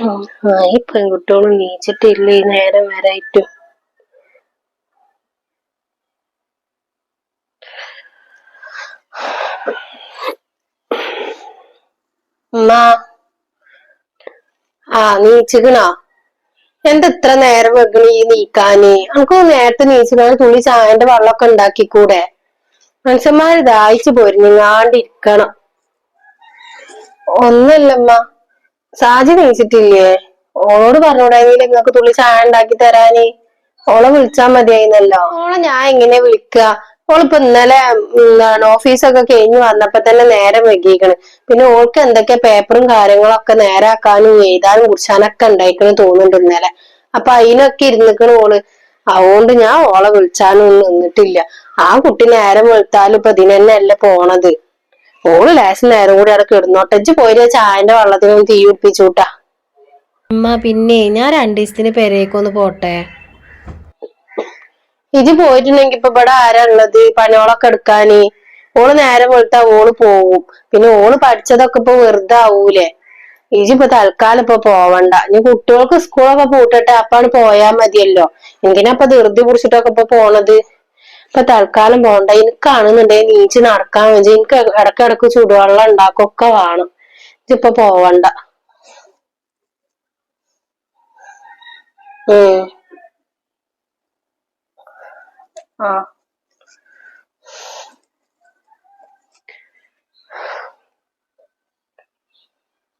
ഉം. ആ ഈ പെൺകുട്ടികളും നീച്ചിട്ടില്ല? ഈ നേരം വരായിട്ടും ആ നീച്ചിക്കണോ? എന്താ ഇത്ര നേരം വെക്കണ ഈ നീക്കാന്? നമുക്ക് നേരത്തെ നീച്ചിക്കണ. തുള്ളി ചായന്റെ വെള്ളമൊക്കെ ഉണ്ടാക്കിക്കൂടെ? മനുഷ്യന്മാര് ദാഹിച്ചു പോരുന്നിങ്ങാണ്ടിരിക്കണം. ഒന്നല്ലമ്മ സാജി നീച്ചിട്ടില്ലേ? ഓളോട് പറഞ്ഞൂടായിരുന്നില്ല നിങ്ങക്ക് തുള്ളി ചായ ഉണ്ടാക്കി തരാന്? ഓളെ വിളിച്ചാ മതിയായിരുന്നല്ലോ. ഓളെ ഞാൻ എങ്ങനെ വിളിക്കുക ഓളിപ്പോ ഇന്നലെ എന്താണ് ഓഫീസൊക്കെ കഴിഞ്ഞ് വന്നപ്പോ തന്നെ നേരം വൈകിക്കണ് പിന്നെ ഓൾക്ക് എന്തൊക്കെ പേപ്പറും കാര്യങ്ങളൊക്കെ നേരാക്കാനും എഴുതാനും കുറിച്ചാനൊക്കെ ഉണ്ടായിക്കണ് തോന്നുന്നുണ്ട് ഇന്നലെ. അപ്പൊ അതിനൊക്കെ ഇരുന്നിക്കണ് ഓൾ. അതുകൊണ്ട് ഞാൻ ഓളെ വിളിച്ചാനൊന്നും നിന്നിട്ടില്ല. ആ കുട്ടി നേരം വെളുത്താലും ഇപ്പൊ ഇതിനെന്നെ അല്ലേ പോണത്. ഓൾ ലാസ്റ്റ് നേരം കൂടി അവിടെ കിടന്നോട്ടെ. ഇജ്ജ് പോയിട്ട് ചായന്റെ വെള്ളത്തിനൊന്ന് തീ പിടിപ്പിച്ചൂട്ടാ അമ്മ പിന്നെ ഞാൻ രണ്ടു ദിവസത്തിന് പെരേക്കൊന്ന് പോട്ടെ? ഇജ്ജ് പോയിട്ടുണ്ടെങ്കി ഇപ്പൊ ഇവിടെ ആരാ ഉള്ളത്? പനോളൊക്കെ എടുക്കാന്. ഓൾ നേരെ വെളുത്താ ഓൾ പോവും. പിന്നെ ഓൾ പഠിച്ചതൊക്കെ ഇപ്പൊ വെറുതെ ആവൂലേ. ഇജ്ജ് തൽക്കാലം ഇപ്പൊ പോവണ്ട. ഇനി കുട്ടികൾക്ക് സ്കൂളൊക്കെ പൂട്ടട്ടെ അപ്പാണ് പോയാ മതിയല്ലോ. എന്തിനാ ഇപ്പൊ ധൃതി പിടിച്ചിട്ടൊക്കെ ഇപ്പൊ പോണത്? ഇപ്പൊ തൽക്കാലം പോണ്ട. എനിക്കാണെന്നുണ്ടെങ്കിൽ നീച്ച് നടക്കാൻ വേണ്ടി. എനിക്ക് ഇടക്കിടക്ക് ചൂടുവെള്ളം ഉണ്ടാക്കൊക്കെ വേണം. ഇതിപ്പോ പോവണ്ട. ആ.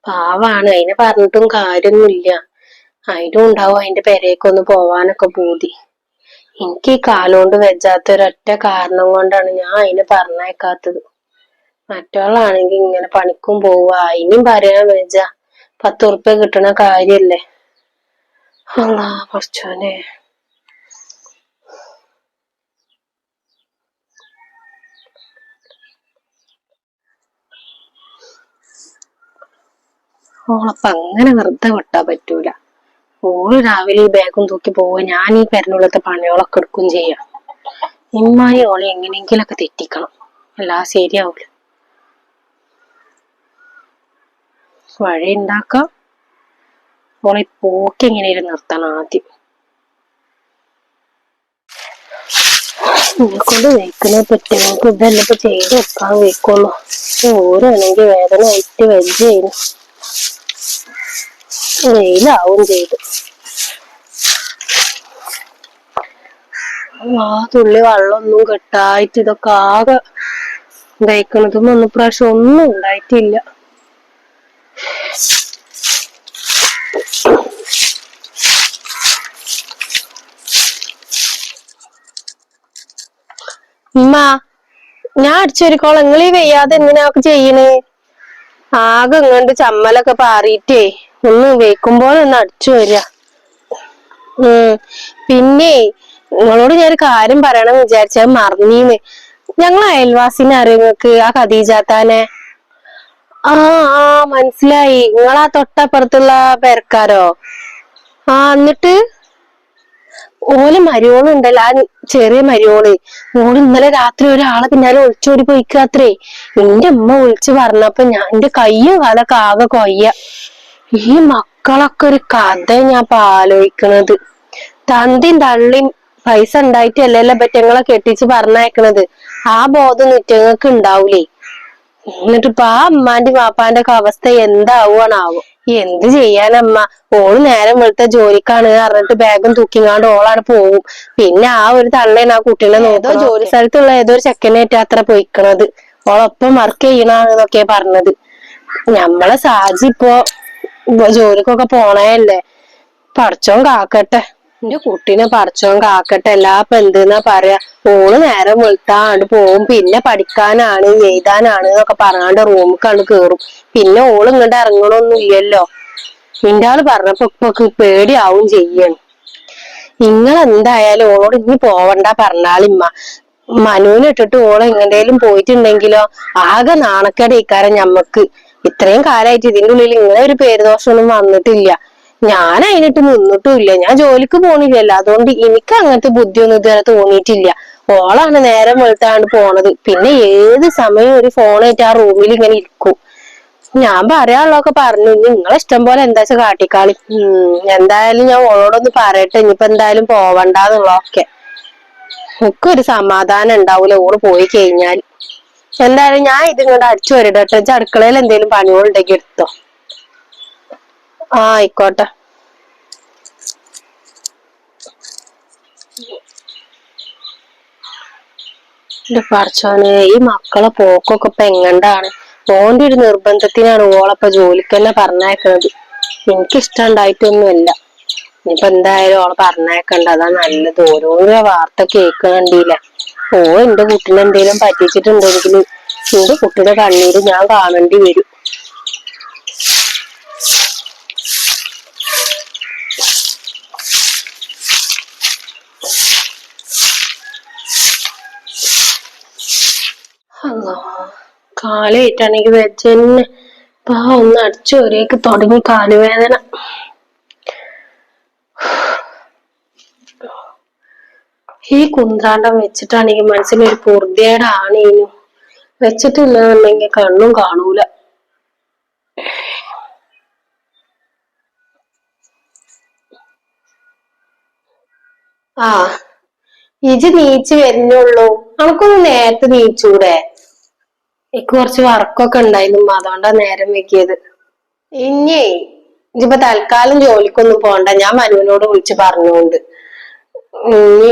പാവാണ്. അതിനെ പറഞ്ഞിട്ടും കാര്യൊന്നുമില്ല. അതിനും ഉണ്ടാവും. അതിന്റെ പെരേക്കൊന്ന് പോവാനൊക്കെ പൂതി. എനിക്ക് ഈ കാലുകൊണ്ട് വെച്ചാത്ത ഒരൊറ്റ കാരണം കൊണ്ടാണ് ഞാൻ അതിനെ പറഞ്ഞേക്കാത്തത് മറ്റോളാണെങ്കി ഇങ്ങനെ പണിക്കും പോവുക അതിനും പറയാൻ വെച്ച പത്ത് ഉറുപ്പ്യ കിട്ടണ കാര്യല്ലേ? അല്ലാ കുറച്ചോനെ ഓളപ്പൊ അങ്ങനെ വെറുതെ വിട്ടാ പറ്റൂല. ഓൾ രാവിലെ ഈ ബാഗും തൂക്കി പോവുക. ഞാൻ ഈ പെരനുള്ളത്തെ പണികളൊക്കെ എടുക്കും ചെയ്യാം. ഇമ്മായി ഓളെ എങ്ങനെയെങ്കിലൊക്കെ തെറ്റിക്കണം. അല്ലാ ശരിയാവൂല. വഴി ഉണ്ടാക്കാം. ഓളെ പോക്ക് എങ്ങനെയും നിർത്തണം ആദ്യം. കൊണ്ട് വെക്കുന്ന പറ്റുമ്പോൾ ഇതെല്ലാം ഇപ്പൊ ചെയ്ത് വെക്കാൻ വെക്കുള്ളൂ ഓരാണെങ്കിൽ വേദന ആയിട്ട് വരികയായിരുന്നു വെയിലാവും ചെയ്തു. ആ തുള്ളി വെള്ളമൊന്നും കെട്ടായിട്ട് ഇതൊക്കെ ആകെ ഉണ്ടായിക്കണതും ഒന്നും പ്രാവശ്യം ഒന്നും ഉണ്ടായിട്ടില്ല. ഞാൻ അടിച്ചൊരിക്കോളാം നിങ്ങൾ ഈ വെയ്യാതെ എന്തിനാ ചെയ്യണേ? ആകെ ഇങ്ങണ്ട് ചമ്മലൊക്കെ പാറിയിട്ടേ. ഒന്ന് വെക്കുമ്പോൾ ഒന്ന് അടിച്ചു വരിക. പിന്നെ നിങ്ങളോട് ഞാൻ കാര്യം പറയണം വിചാരിച്ച മറന്നീന്ന്. ഞങ്ങൾ അയൽവാസിനെ അറിയാം നിങ്ങക്ക് ആ ഖദീജാത്താനെ? ആ ആ മനസ്സിലായി. ആ തൊട്ടപ്പുറത്തുള്ള പേർക്കാരോ ആ എന്നിട്ട് ഓൽ മരിയോളുണ്ടല്ലോ ആ ചെറിയ മരിയോൾ ഓൾ ഇന്നലെ രാത്രി ഒരാളെ പിന്നാലെ ഒളിച്ചോടി പോയിക്കാത്രേ എന്റെ അമ്മ വിളിച്ചു പറഞ്ഞപ്പോ ഞാൻ എന്റെ കയ്യും കാലൊക്കെ ആകെ കൊയ്യ. ഈ മക്കളൊക്കെ ഒരു കഥ ഞാൻ ഇപ്പൊ ആലോചിക്കണത്. തന്തിയും തള്ളിയും പൈസ ഉണ്ടായിട്ടല്ലല്ലോ പറ്റങ്ങളെ കെട്ടിച്ച് പറഞ്ഞയക്കണത്? ആ ബോധം നിറ്റങ്ങൾക്ക് ഉണ്ടാവൂലേ എന്നിട്ട് ഇപ്പൊ ആ അമ്മാന്റെ പാപ്പാന്റെ ഒക്കെ അവസ്ഥ എന്താവുകയാണാവോ എന്ത് ചെയ്യാനമ്മ? ഓൾ നേരം വെളുത്ത ജോലിക്കാണ് അറിഞ്ഞിട്ട് ബാഗും തൂക്കിങ്ങാണ്ട് ഓളാണ് പോവും. പിന്നെ ആ ഒരു തള്ളേണ് ആ കുട്ടീനെ ഏതോ ജോലി സ്ഥലത്തുള്ള ഏതോ ഒരു ചെക്കനായിട്ട് അത്ര പോയിക്കണത്. ഓളൊപ്പം വർക്ക് ചെയ്യണെന്നൊക്കെയാ പറഞ്ഞത്. നമ്മളെ സാജി ഇപ്പൊ ജോലിക്കൊക്കെ പോണേയല്ലേ പടച്ചോൻ കാക്കട്ടെ. എന്റെ കുട്ടീനെ പടച്ചോൻ കാക്കട്ടെ. എല്ലാ അപ്പൊ എന്തെന്നാ പറയാ? ഓൾ നേരം വെളുത്താണ്ട് പോവും. പിന്നെ പഠിക്കാനാണ് എഴുതാനാണ് എന്നൊക്കെ പറഞ്ഞാണ്ട് റൂമിൽ കണ്ട് കേറും. പിന്നെ ഓൾ ഇങ്ങോട്ട് ഇറങ്ങണൊന്നും ഇല്ലല്ലോ നിന്റെ ആൾ പറഞ്ഞപ്പോ പേടിയാവും ചെയ്യണം. നിങ്ങൾ എന്തായാലും ഓളോട് ഇനി പോവണ്ട പറഞ്ഞാളിമ്മ. മനുവിനെ ഇട്ടിട്ട് എങ്ങനെയും പോയിട്ടുണ്ടെങ്കിലോ? ആകെ നാണക്കേട് ഇക്കാരം ഞമ്മക്ക്. ഇത്രയും കാലായിട്ട് ഇതിന്റെ ഉള്ളിൽ ഇങ്ങനെ ഒരു പേരുദോഷമൊന്നും വന്നിട്ടില്ല. ഞാൻ അതിനിട്ട് നിന്നിട്ടുമില്ല. ഞാൻ ജോലിക്ക് പോണില്ലല്ലോ. അതുകൊണ്ട് എനിക്ക് അങ്ങനത്തെ ബുദ്ധിയൊന്നും ഇതുവരെ തോന്നിയിട്ടില്ല. ഓളാണ് നേരം വെളുത്താണ്ട് പോണത്. പിന്നെ ഏത് സമയം ഒരു ഫോണായിട്ട് ആ റൂമിൽ ഇങ്ങനെ ഇരിക്കും. ഞാൻ പറയാനുള്ളതൊക്കെ പറഞ്ഞു. ഇനി നിങ്ങളെ ഇഷ്ടം പോലെ എന്താ വെച്ചാൽ കാട്ടിക്കാളി. എന്തായാലും ഞാൻ ഓളോടൊന്ന് പറയട്ടെ. ഇനിയിപ്പോ എന്തായാലും പോവണ്ടെന്നുള്ളതൊക്കെ ഒരു സമാധാനം ഉണ്ടാവൂല. ഓൾ പോയി കഴിഞ്ഞാൽ എന്തായാലും ഞാൻ ഇത് ഇങ്ങോട്ട് അടിച്ചു വരട്ടെ അടുക്കളയിൽ എന്തെങ്കിലും പണികളുണ്ടെങ്കിൽ എടുത്തോ. ആ ആയിക്കോട്ടെ. എന്റെ പറച്ചോനെ ഈ മക്കളെ പോക്കൊക്കെ ഇപ്പൊ എങ്ങണ്ടാണ്? ഓന്റെ ഒരു നിർബന്ധത്തിനാണ് ഓളപ്പൊ ജോലിക്ക് തന്നെ പറഞ്ഞേക്കുന്നത് എനിക്കിഷ്ടം ഇഷ്ടണ്ടായിട്ടൊന്നുമല്ല ഇനിയിപ്പൊ എന്തായാലും ഓളെ പറഞ്ഞേക്കണ്ട അതാ നല്ലത്. ഓരോരോ വാർത്ത കേൾക്കണ്ടില്ല ഓ എന്റെ കുട്ടീനെ എന്തേലും പറ്റിച്ചിട്ടുണ്ടെങ്കിൽ എന്റെ കുട്ടിയുടെ കണ്ണീര് ഞാൻ കാണേണ്ടി വരും. കാലേറ്റാണെങ്കിൽ വെച്ചെന്നെ പാ ഒന്ന് അടിച്ചു ഒരേക്ക് തുടങ്ങി കാലുവേദന. ഈ കുന്ത്രാണ്ടം വെച്ചിട്ടാണെങ്കിൽ മനസ്സിലൊരു പൊറുതേടാണേനു വെച്ചിട്ടില്ലെന്നുണ്ടെങ്കിൽ കണ്ണും കാണൂല. ആ ഇജ് നീച്ച് വരുന്നുള്ളൂ. നമുക്കൊന്ന് നേരത്തെ നീച്ചൂടെ. എനിക്ക് കുറച്ച് വർക്കൊക്കെ ഉണ്ടായിരുന്നു അതുകൊണ്ടാ നേരം വെക്കിയത് ഇനി ഇജിപ്പോ തൽക്കാലം ജോലിക്കൊന്നും പോണ്ട. ഞാൻ മനുവിനോട് വിളിച്ച് പറഞ്ഞുകൊണ്ട് ഇനി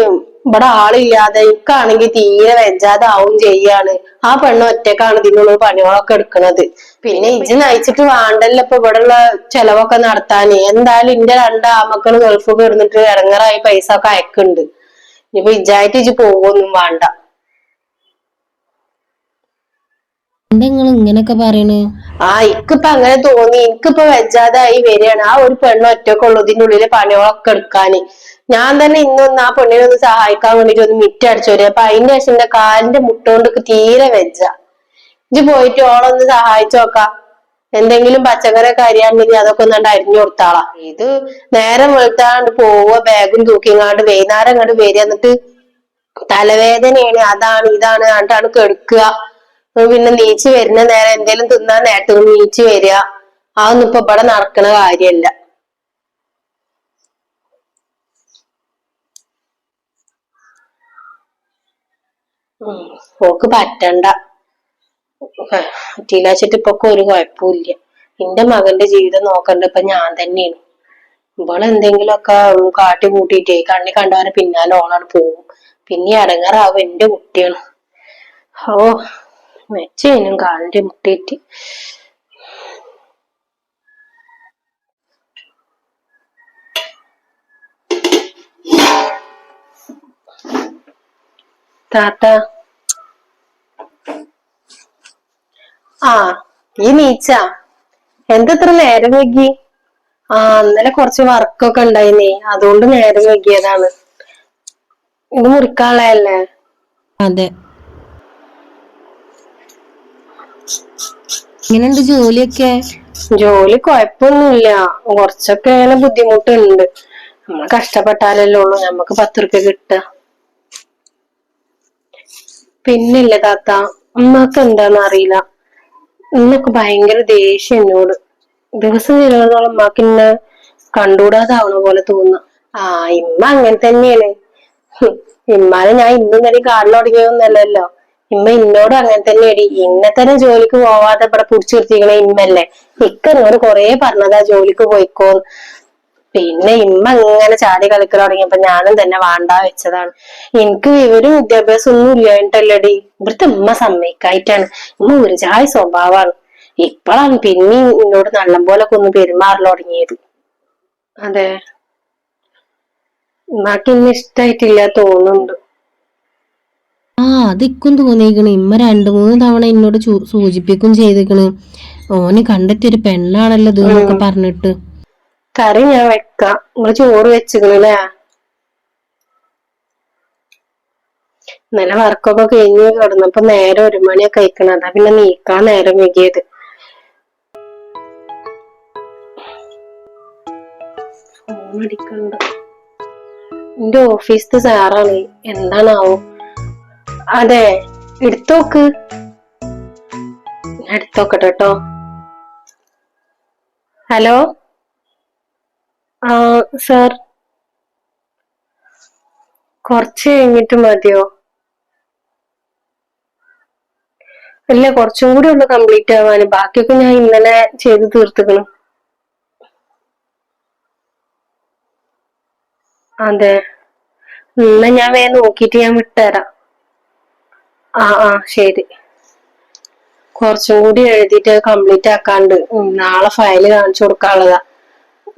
ഇവിടെ ആളില്ലാതെ എനിക്കാണെങ്കിൽ തീരെ വെജാതാവും ചെയ്യാണ്. ആ പെണ്ണ് ഒറ്റക്കാണ് ഇതിനുള്ള പണികളൊക്കെ എടുക്കുന്നത്. പിന്നെ ഇജ് നയിച്ചിട്ട് വേണ്ടല്ലോ ഇപ്പൊ ഇവിടെ ഉള്ള ചെലവൊക്കെ നടത്താന് എന്തായാലും ഇന്റെ രണ്ട് ആമക്കൾ ഗൾഫ് കിടന്നിട്ട് ഇറങ്ങറായി പൈസ ഒക്കെ അയക്കുന്നുണ്ട്. ഇനിയിപ്പോ ഇജായിട്ട് ഇജ് പോകൊന്നും വേണ്ട. നിങ്ങൾ ഇങ്ങനൊക്കെ പറയണ്? ആ ഇക്കിപ്പൊ അങ്ങനെ തോന്നി. എനിക്കിപ്പോ വെജാതായി വരികയാണ്. ആ ഒരു പെണ്ണ് ഒറ്റക്കുള്ളൂ ഇതിന്റെ ഉള്ളിലെ പണികളൊക്കെ എടുക്കാന് ഞാൻ തന്നെ ഇന്നൊന്ന് ആ പെണ്ണിനെ ഒന്ന് സഹായിക്കാൻ വേണ്ടിട്ട് ഒന്ന് മിറ്റടിച്ചു വരും. അപ്പൊ അതിന്റെ ശേഷം എന്റെ കാലിന്റെ മുട്ടോണ്ട് തീരെ വെച്ച ഇജ്ജ് പോയിട്ട് ഓളൊന്ന് സഹായിച്ചു നോക്കാം. എന്തെങ്കിലും പച്ചക്കറി കരിയാണെങ്കിൽ അതൊക്കെ ഒന്നാണ്ട് അരിഞ്ഞു കൊടുത്താളാ. ഇത് നേരം വെളുത്താണ്ട് പോവുക ബാഗും തൂക്കിങ്ങാണ്ട് വൈകുന്നേരം അങ്ങോട്ട് വരിക എന്നിട്ട് തലവേദനയാണ് അതാണ് ഇതാണ് കണ്ടാണ് കെടുക്കുക. പിന്നെ നീച്ച് വരുന്ന നേരം എന്തെങ്കിലും തിന്നാൻ നേരത്തെ നീച്ച് വരിക. അതൊന്നും ഇപ്പൊ ഇവിടെ നടക്കണ കാര്യല്ല. ഓക്ക് പറ്റണ്ട. പറ്റിയില്ലാച്ചിട്ട് ഇപ്പൊ ഒരു കുഴപ്പമില്ല എന്റെ മകന്റെ ജീവിതം നോക്കണ്ട ഇപ്പൊ ഞാൻ തന്നെയാണ്. ഇവൾ എന്തെങ്കിലുമൊക്കെ കാട്ടി കൂട്ടിയിട്ടേ കണ്ണി കണ്ടവനെ പിന്നാലെ ഓണാണ് പോകും പിന്നെ അടങ്ങാറാവും എന്റെ കുട്ടിയാണ്. ഓ മെച്ചേനും കാലിന്റെ മുട്ടിയിട്ട്. താത്ത. ആ ഈ നീച്ച എന്തത്ര നേരം വൈകി? ആ ഇന്നലെ കുറച്ച് വർക്കൊക്കെ ഉണ്ടായിന്നേ. അതുകൊണ്ട് നേരം വൈകിയതാണ്. ഇത് മുറിക്കാനുള്ളതല്ലേ? അതെ. എങ്ങനെയുണ്ട് ജോലിയൊക്കെ? ജോലി കുഴപ്പമൊന്നുമില്ല. കുറച്ചൊക്കെ ഇങ്ങനെ ബുദ്ധിമുട്ടുണ്ട്. നമ്മൾ കഷ്ടപ്പെട്ടാലല്ലേ ഉള്ളൂ. നമുക്ക് പത്ത് റുപ്യ കിട്ടുക. പിന്നില്ല താത്ത. അമ്മയ്ക്ക് എന്താന്ന് അറിയില്ല. ഇന്നൊക്കെ ഭയങ്കര ദേഷ്യം എന്നോട്. ദിവസം ചിലവോളം ഉമ്മാക്ക് ഇന്ന് കണ്ടുകൂടാതാവണ പോലെ തോന്നുന്നു. ആ ഇമ്മ അങ്ങനെ തന്നെയാണ്. ഇമ്മാനെ ഞാൻ ഇന്നും തന്നെ തുടങ്ങിയൊന്നല്ലല്ലോ ഇമ്മ ഇന്നോട് അങ്ങനെ തന്നെയടി. ഇന്നെ തന്നെ ജോലിക്ക് പോവാതെ ഇവിടെ പിടിച്ചു നിർത്തിക്കണ ഇമ്മല്ലേ. ഇക്ക എന്നോട് കൊറേ പറഞ്ഞതാ ജോലിക്ക് പോയിക്കോ പിന്നെ ഇമ്മ ഇങ്ങനെ ചാടി കളിക്കൽ തുടങ്ങിയപ്പോ ഞാനും തന്നെ വേണ്ട വെച്ചതാണ്. എനിക്ക് വിവരം വിദ്യാഭ്യാസം ഒന്നും ഇല്ലായിട്ടല്ലടി ഇവിടുത്തെ ഉമ്മ സമ്മതിക്കായിട്ടാണ്. ഉമ്മ ഒരു ചായ സ്വഭാവമാണ്. ഇപ്പോഴാണ് പിന്നെയും എന്നോട് നല്ലപോലെ ഒന്ന് പെരുമാറൽ തുടങ്ങിയത്. അതെ. ഉമ്മാക്ക് ഇന്നെ ഇഷ്ടായിട്ടില്ല തോന്നുന്നുണ്ട്. ആ അതിക്കും തോന്നിയേക്കണ്. ഇമ്മ രണ്ടു മൂന്ന് തവണ എന്നോട് സൂചിപ്പിക്കും ചെയ്തേക്കണ്. ഓന് കണ്ടെത്തിയൊരു പെണ്ണാണല്ലോ ഇത് എന്നൊക്കെ പറഞ്ഞിട്ട്. കറി ഞാൻ വെക്കാം. നിങ്ങൾ ചോറ് വെച്ചുകളല്ലേ ഇന്നലെ വർക്കൊക്കെ കഴിഞ്ഞ് കിടന്നപ്പോ നേരെ ഒരു മണിയൊക്കെ കഴിക്കണം അതാ പിന്നെ നീക്കാൻ നേരം വൈകിയത്. എന്റെ ഓഫീസിത്തെ സാറാണ്. എന്താണാവോ? അതെ എടുത്തോക്ക് എടുത്തോക്കട്ടെ കേട്ടോ ഹലോ? സാർ. കുറച്ച് കഴിഞ്ഞിട്ട് മതിയോ? അല്ല കുറച്ചും കൂടി ഒന്ന് കംപ്ലീറ്റ് ആവാന്. ബാക്കിയൊക്കെ ഞാൻ ഇന്നലെ ചെയ്ത് തീർത്തുക്കണു. അതെ. എന്നാ ഞാൻ വേഗം നോക്കിയിട്ട് ഞാൻ വിട്ടുതരാം. ആ ആ ശരി. കുറച്ചും കൂടി എഴുതിയിട്ട് കംപ്ലീറ്റ് ആക്കാണ്ട്. നാളെ ഫയൽ കാണിച്ചു കൊടുക്കാനുള്ളതാ.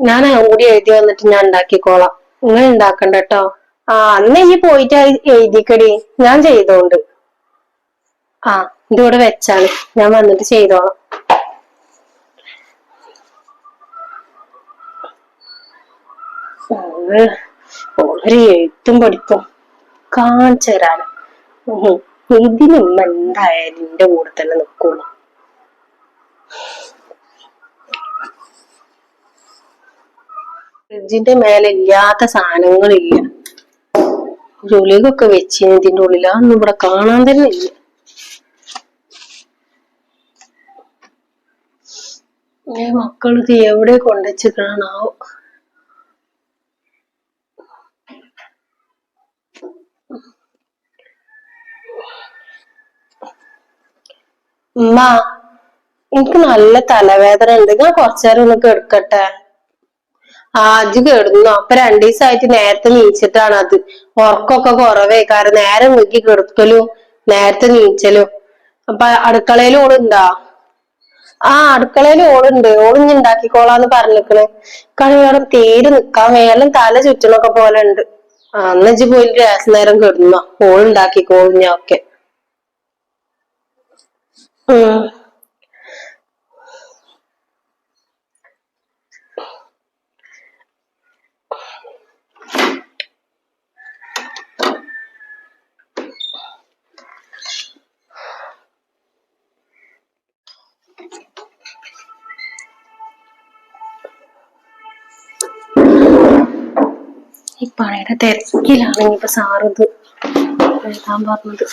ഞാൻ കൂടി എഴുതി വന്നിട്ട് ഞാൻ ഉണ്ടാക്കിക്കോളാം. നിങ്ങൾ ഉണ്ടാക്കണ്ട കേട്ടോ ആ അന്ന് ഇനി പോയിട്ട് എഴുതിക്കടി. ഞാൻ ചെയ്തോണ്ട്. ആ ഇതിവിടെ വെച്ചാണ് ഞാൻ വന്നിട്ട് ചെയ്തോളാം. എഴുത്തും പഠിപ്പും കാണിച്ചു തരാന്. ഉം. ഇതിനും എന്തായാലും എന്റെ കൂടെ തന്നെ നിക്കുള്ളൂ. ഫ്രിഡ്ജിന്റെ മേലെ ഇല്ലാത്ത സാധനങ്ങളില്ല. ജോലികൊക്കെ വെച്ചിന് ഇതിന്റെ ഉള്ളിൽ ഇവിടെ കാണാൻ തന്നെ ഇല്ല. ഞാൻ മക്കൾ ഇത് എവിടെ കൊണ്ടുവച്ചിക്കണാവോ ഉമ്മ എനിക്ക് നല്ല തലവേദന ഉണ്ട്. ഞാൻ കുറച്ചേരം ഒന്ന് കിടക്കട്ടെ? ആദ്യം കിടന്നു. അപ്പൊ രണ്ടു ദിവസമായിട്ട് നേരത്തെ നീച്ചിട്ടാണ് അത്. ഉറക്കൊക്കെ കുറവേ. കാരണം നേരം വീക്കി കിടക്കലും നേരത്തെ നീച്ചലും. അപ്പൊ അടുക്കളയിൽ ഓളുണ്ടോ ആ അടുക്കളയിൽ ഓളുണ്ട്. ഓളിഞ്ഞ് ഉണ്ടാക്കിക്കോളാന്ന് പറഞ്ഞിക്കണ്. കഴിയോളം തീരെ നിക്കാൻ. മേലും തല ചുറ്റണൊക്കെ പോലെ ഉണ്ട് അന്നജ് പോയി രാസ് നേരം കിടന്നു ഓളുണ്ടാക്കിക്കോളും ഞാൻ ഒക്കെ. ഉം. ഈ പണിയുടെ തിരക്കിലാണ് ഇനിയിപ്പൊ സാറിത് എഴുതാൻ പറഞ്ഞത്.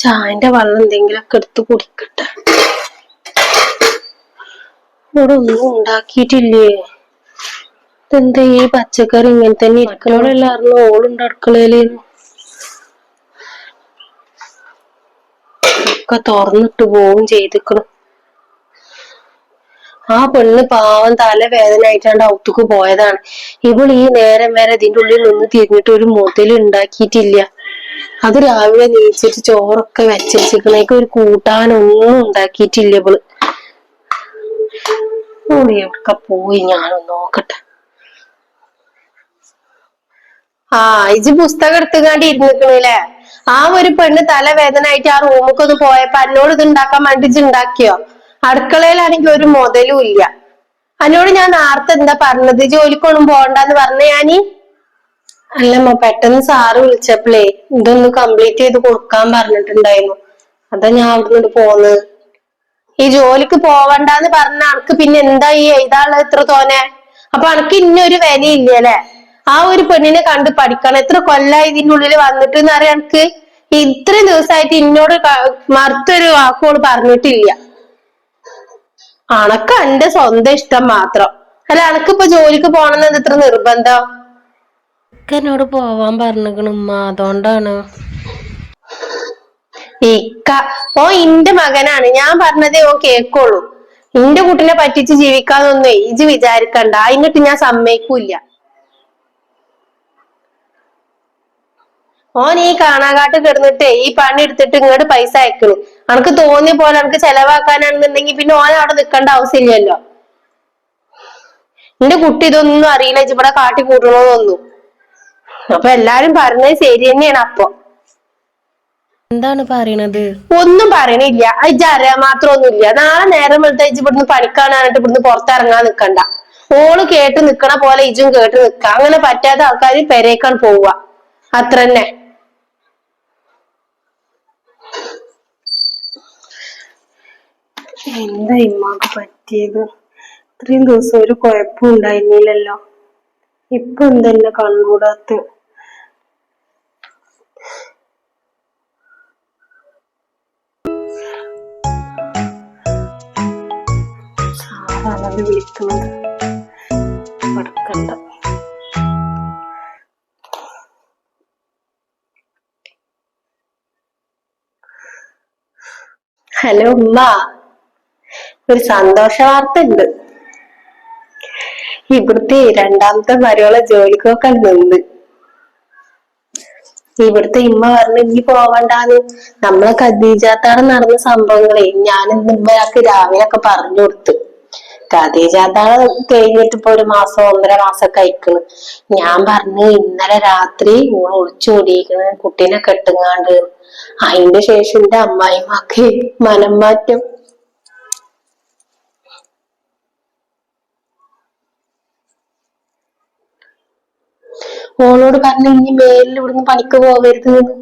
ചായന്റെ വെള്ളം എന്തെങ്കിലുമൊക്കെ എടുത്ത് കുടിക്കട്ടെ. ഇവിടെ ഒന്നും ഉണ്ടാക്കിയിട്ടില്ലേ? ഇതെന്താ ഈ പച്ചക്കറി ഇങ്ങനെ തന്നെ ഇരിക്കണോടെല്ലായിരുന്നു ഓളുണ്ട് അടുക്കളയിൽ. ഒക്കെ തുറന്നിട്ട് പോവും ചെയ്തിക്കണു. ആ പെണ്ണ് പാവം തല വേദനയായിട്ടാണ്ട് ഔത്തുക്ക് പോയതാണ്. ഇവൾ ഈ നേരം വരെ ഇതിന്റെ ഉള്ളിൽ നിന്ന് തിരിഞ്ഞിട്ട് ഒരു മുതൽ ഉണ്ടാക്കിയിട്ടില്ല. അത് രാവിലെ നീച്ചിട്ട് ചോറൊക്കെ വെച്ചിരിക്കണേക്ക് ഒരു കൂട്ടാനൊന്നും ഉണ്ടാക്കിയിട്ടില്ല ഇവൾ. എവിടക്ക പോയി? ഞാനൊന്ന് നോക്കട്ടെ. ആ ഇജ് പുസ്തകം എടുത്തുകാണ്ട് ഇരുന്നിക്കണില്ലേ ആ ഒരു പെണ്ണ് തലവേദനായിട്ട് ആ റൂമൊക്കെ ഒന്ന് പോയപ്പോ എന്നോട് ഇത് ഉണ്ടാക്കാൻ വേണ്ടി ഇജ് ഉണ്ടാക്കിയോ? അടുക്കളയിലാണെങ്കിൽ ഒരു മുതലും ഇല്ല. എന്നോട് ഞാൻ നേരത്തെ എന്താ പറഞ്ഞത്? ജോലിക്കൊന്നും പോകണ്ടെന്ന് പറഞ്ഞ ഞാനി? അല്ലമ്മ പെട്ടെന്ന് സാറ് വിളിച്ചപ്പോളേ ഇതൊന്ന് കംപ്ലീറ്റ് ചെയ്ത് കൊടുക്കാൻ പറഞ്ഞിട്ടുണ്ടായിരുന്നു. അതാ ഞാൻ അവിടുന്ന് പോന്നത് ഈ ജോലിക്ക് പോവണ്ടെന്ന് പറഞ്ഞ അനക്ക് പിന്നെ എന്താ ഈ എഴുതാനുള്ളത് ഇത്ര തോനെ? അപ്പൊ അനക്ക് ഇന്നൊരു വിലയില്ല അല്ലെ? ആ ഒരു പെണ്ണിനെ കണ്ട് പഠിക്കണം. എത്ര കൊല്ലായി ഇതിന്റെ ഉള്ളിൽ വന്നിട്ട് എന്ന് അറിയാം എനിക്ക് ഇത്രയും ദിവസമായിട്ട് ഇന്നോട് ക- മറുത്തൊരു വാക്കുകൾ പറഞ്ഞിട്ടില്ല. അണക്ക് എന്റെ സ്വന്തം ഇഷ്ടം മാത്രം. അല്ല അനക്കിപ്പൊ ജോലിക്ക് പോണെന്ന് ഇത്ര നിർബന്ധം? എന്നോട് പോവാൻ പറഞ്ഞിക്കണ ഉമ്മ അതുകൊണ്ടാണ്. ഇക്ക ഓ ഇന്റെ മകനാണ്. ഞാൻ പറഞ്ഞതേ ഓ കേക്കുള്ളൂ. ഇന്റെ കുട്ടിനെ പറ്റിച്ച് ജീവിക്കാന്നൊന്നും ഇജ് വിചാരിക്കണ്ട. അതിനിട്ട് ഞാൻ സമ്മതിക്കൂല ഓൻ ഈ കാണാകാട്ട് കിടന്നിട്ടേ ഈ പണി എടുത്തിട്ട് ഇങ്ങോട്ട് പൈസ അയക്കണു. അനക്ക് തോന്നിയ പോലെ അനക്ക് ചെലവാക്കാനാണെന്നുണ്ടെങ്കിൽ പിന്നെ ഓൻ അവിടെ നിൽക്കേണ്ട ആവശ്യമില്ലല്ലോ. എന്റെ കുട്ടി ഇതൊന്നും അറിയില്ല. ഇവിടെ കാട്ടി കൂട്ടണോന്നൊന്നും. അപ്പൊ എല്ലാരും പറഞ്ഞത് ശരി തന്നെയാണ് അപ്പൊ. എന്താണ് പറയണത്? ഒന്നും പറയണില്ല. ഇജ്ജ് അറിയാൻ മാത്രമൊന്നുമില്ല. നാളെ നേരം വെളുത്ത ഇജ്ജ് ഇവിടുന്ന് പണിക്കാനായിട്ട് ഇവിടുന്ന് പുറത്തിറങ്ങാൻ നിക്കണ്ട ഓൾ കേട്ട് നിക്കണ പോലെ ഇജും കേട്ട് നിക്ക. അങ്ങനെ പറ്റാത്ത ആൾക്കാർ പെരേക്കാൻ പോവുക. അത്ര തന്നെ എന്താ ഇമ്മാക്ക് പറ്റിയത്? ഇത്രയും ദിവസം ഒരു കുഴപ്പം ഉണ്ടായിരുന്നില്ലല്ലോ. ഇപ്പൊ എന്തെന്നെ കണ്ണൂടാത്ത? വിളിക്കുന്നത്. മടക്കണ്ട. ഹലോ ഉമ്മ. ഒരു സന്തോഷ വാർത്ത ഉണ്ട് ഇവിടുത്തെ രണ്ടാമത്തെ മരുവളെ ജോലിക്കൊക്കെ നിന്ന്. ഇവിടുത്തെ ഇമ്മ പറഞ്ഞു ഇനി പോവണ്ടാന്ന്. നമ്മളെ ഖദീജാത്താണ് നടന്ന സംഭവങ്ങളെ ഞാൻ ഇമ്മയാക്ക് രാവിലെ ഒക്കെ പറഞ്ഞു കൊടുത്തു. ഖദീജാത്താണ് കഴിഞ്ഞിട്ട് ഇപ്പൊ ഒരു മാസം ഒന്നര മാസം അയക്കണ് ഞാൻ പറഞ്ഞു ഇന്നലെ രാത്രി ഓൾ ഒളിച്ചോടിയിരിക്കണ് കുട്ടീനെ കെട്ടുങ്ങാണ്ട്. അതിന്റെ ശേഷം എന്റെ അമ്മായിമാക്ക് മനം മാറ്റം ഓളോട് പറഞ്ഞു ഇനി മേലിൽ ഇവിടുന്ന് പണിക്ക് പോവരുത് എന്ന്.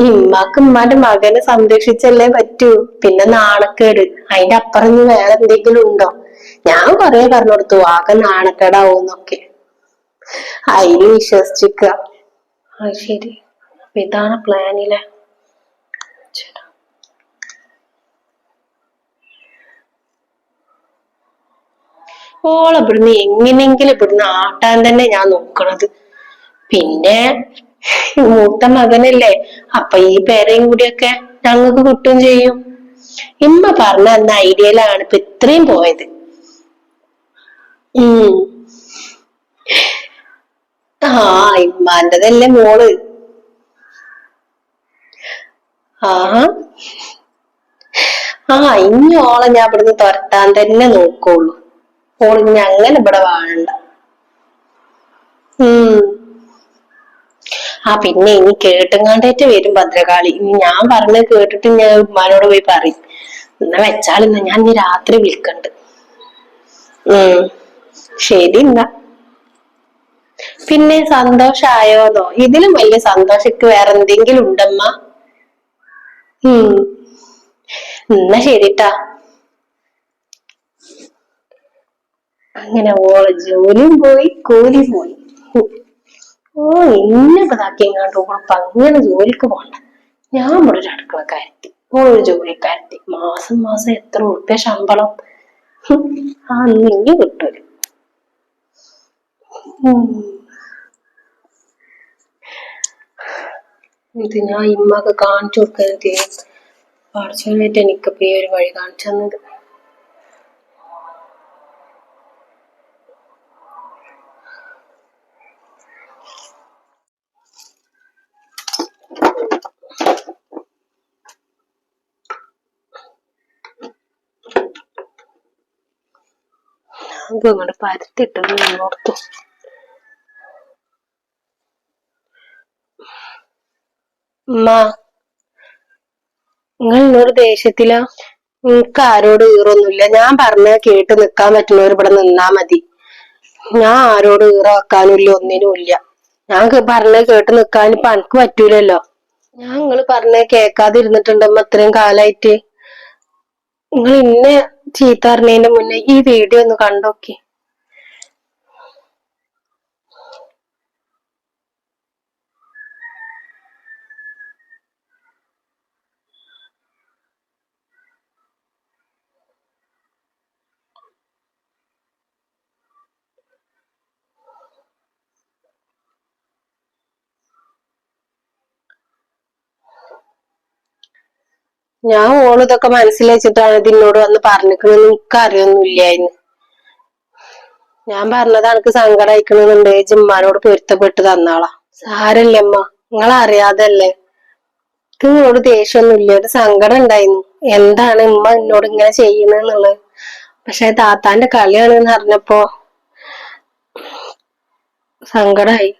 ഇമ്മാക്ക് ഉമ്മാന്റെ മകനെ സംരക്ഷിച്ചല്ലേ പറ്റൂ. പിന്നെ നാണക്കേട്. അതിന്റെ അപ്പുറം വേറെ എന്തെങ്കിലും ഉണ്ടോ? ഞാൻ കൊറേ പറഞ്ഞു കൊടുത്തു. ആകെ നാണക്കേടാവൂന്നൊക്കെ. അതിന് വിശ്വസിച്ചിക്ക ശരി. ഇതാണ് പ്ലാനിലെ ഓളെ ഇവിടുന്ന് എങ്ങനെയെങ്കിലും ഇവിടുന്ന് ആട്ടാൻ തന്നെ ഞാൻ നോക്കണത്. പിന്നെ മൂത്ത മകനല്ലേ അപ്പൊ ഈ പേരയും കൂടിയൊക്കെ ഞങ്ങൾക്ക് കിട്ടും ചെയ്യും. ഇമ്മ പറഞ്ഞ അന്ന് ഐഡിയയിലാണ് ഇപ്പൊ ഇത്രയും പോയത്. ഉം. ആ ഇമ്മാന്റെതല്ലേ മോൾ. ആഹ് ആ ഇനി ഓളെ ഞാൻ ഇവിടുന്ന് തുരത്താൻ തന്നെ നോക്കുള്ളൂ. ഓൾ ഇനി അങ്ങനെ ഇവിടെ വാഴണ്ട. ഉം. ആ പിന്നെ ഇനി കേട്ടുങ്ങാണ്ടേറ്റ് വരും ഭദ്രകാളി. ഇനി ഞാൻ പറഞ്ഞത് കേട്ടിട്ട് ഞാൻ ഉമ്മാനോട് പോയി പറയും. എന്നാ വെച്ചാളിന്ന് ഞാൻ ഇനി രാത്രി വിളിക്കണ്ട്. ഉം. ശരി എന്നാ. പിന്നെ സന്തോഷായോന്നോ? ഇതിലും വലിയ സന്തോഷക്ക് വേറെ എന്തെങ്കിലും ഉണ്ടമ്മ? ഉം. എന്നാ ശരിട്ടാ. അങ്ങനെ ഓളെ ജോലിയും പോയി കൂലി പോയി. ഓ എന്നെ ഇതാക്കിയെങ്ങാണ്ട് ഓളപ്പം അങ്ങനെ ജോലിക്ക് പോണ്ട. ഞാൻ ഇവിടെ ഒരു അടുക്കളക്കാരത്തി ഓളൊരു ജോലിക്കാരത്തി മാസം മാസം എത്ര ഉറുപ്പ്യ ശമ്പളം. ആ നീ കിട്ടൂല. ഇത് ഞാൻ ഇമ്മക്ക് കാണിച്ചു കൊടുക്കരുത് പഠിച്ചവനായിട്ട് എനിക്കിപ്പോ ഈ ഒരു വഴി കാണിച്ചു തന്നത്. അത് അങ്ങോട്ട് പരത്തിട്ടത് ഓർത്തു ഉമ്മ നിങ്ങൾ ഇന്നൊരു ദേഷ്യത്തിലാ? നിനക്ക് ആരോട് ഈറൊന്നുമില്ല. ഞാൻ പറഞ്ഞ കേട്ട് നിക്കാൻ പറ്റുന്നവർ ഇവിടെ നിന്നാ മതി. ഞാൻ ആരോട് ഈറ വെക്കാനുമില്ല ഒന്നിനും ഇല്ല. ഞാൻ പറഞ്ഞ കേട്ട് നിക്കാൻ ഇപ്പൊ എനിക്ക് പറ്റൂലല്ലോ. ഞാൻ നിങ്ങൾ പറഞ്ഞ കേക്കാതിരുന്നിട്ടുണ്ടമ്മ ഇത്രയും കാലായിട്ട്? നിങ്ങൾ ഇന്നെ ചീത്ത മുന്നേ ഈ വീഡിയോ ഒന്ന് കണ്ടോക്കി. ഞാൻ ഓളിതൊക്കെ മനസ്സിൽ വെച്ചിട്ടാണ് ഇതിനോട് വന്ന് പറഞ്ഞിക്കണെന്ന് എനിക്ക് അറിയൊന്നുമില്ലായിരുന്നു. ഞാൻ പറഞ്ഞത് എനിക്ക് സങ്കടം അയക്കണമെന്നുണ്ട് ജിമ്മാനോട് പൊരുത്തപ്പെട്ട് തന്നാളാ. സാരല്ലമ്മ നിങ്ങൾ അറിയാതല്ലേ എനിക്ക് നിങ്ങളോട് ദേഷ്യമൊന്നുമില്ല ഒരു സങ്കടം ഉണ്ടായിരുന്നു. എന്താണ് ഉമ്മ എന്നോട് ഇങ്ങനെ ചെയ്യുന്നെന്നുള്ളത് പക്ഷെ താത്താന്റെ കളിയാണെന്ന് അറിഞ്ഞപ്പോ സങ്കടായി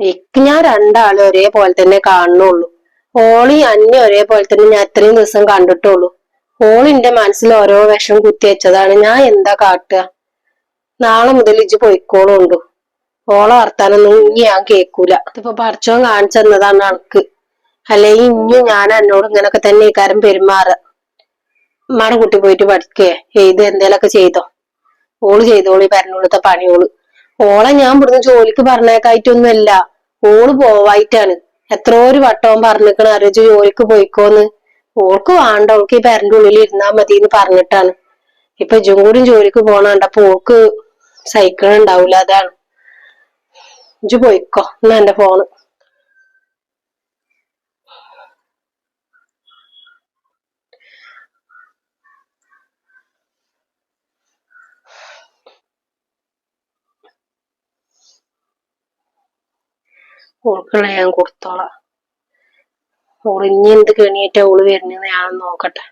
എനിക്ക് ഞാൻ രണ്ടാളും ഒരേപോലെ തന്നെ കാണുന്നുള്ളൂ. ഓളി അന്നെ ഒരേപോലെ തന്നെ ഞാൻ ഇത്രയും ദിവസം കണ്ടിട്ടുള്ളൂ. ഓളിന്റെ മനസ്സിൽ ഓരോ വിഷം കുത്തിവെച്ചതാണ് ഞാൻ എന്താ കാട്ടുക? നാളെ മുതൽ ഇജ്ജ് പൊയ്ക്കോളുണ്ട്? ഓളെ വർത്താനൊന്നും ഇനി ഞാൻ കേൾക്കൂല ഇതിപ്പോ പഠിച്ചോൻ കാണിച്ചു തന്നതാണ് അനക്ക്. അല്ലെങ്കിൽ ഇനി ഞാൻ എന്നോട് ഇങ്ങനൊക്കെ തന്നെ ഇക്കാരം പെരുമാറുക. ഉമ്മാടെ കുട്ടി പോയിട്ട് പഠിക്കേ? എഴുത് എന്തേലൊക്കെ ചെയ്തോ? ഓൾ ചെയ്തോളി പറഞ്ഞോളത്തെ പണിയോൾ. ഓളെ ഞാൻ ഇവിടുന്ന് ജോലിക്ക് പറഞ്ഞേക്കായിട്ടൊന്നുമല്ല. ഓൾ പോവായിട്ടാണ്. എത്രയോ ഒരു വട്ടവും പറഞ്ഞിക്കണ് ആരോഗ്യ ജോലിക്ക് പോയിക്കോന്ന്. ഓൾക്ക് വേണ്ട ഓൾക്ക് ഈ പെരന്റെ ഉള്ളിൽ ഇരുന്നാ മതി എന്ന് പറഞ്ഞിട്ടാണ്. ഇപ്പൊ ഇജും കൂടി ജോലിക്ക് പോണാണ്ട് അപ്പൊ ഓൾക്ക് സൈക്കിൾ അതാണ്. ഇജു പോയിക്കോ എന്നാ എന്റെ ഫോണ്. ഓൾക്കുള്ള ഞാൻ കൊടുത്തോളാം. ഓൾ ഇനി എന്ത് കെണിയായിട്ടാ ഓൾ വരുന്നെന്ന് ഞാൻ നോക്കട്ടെ.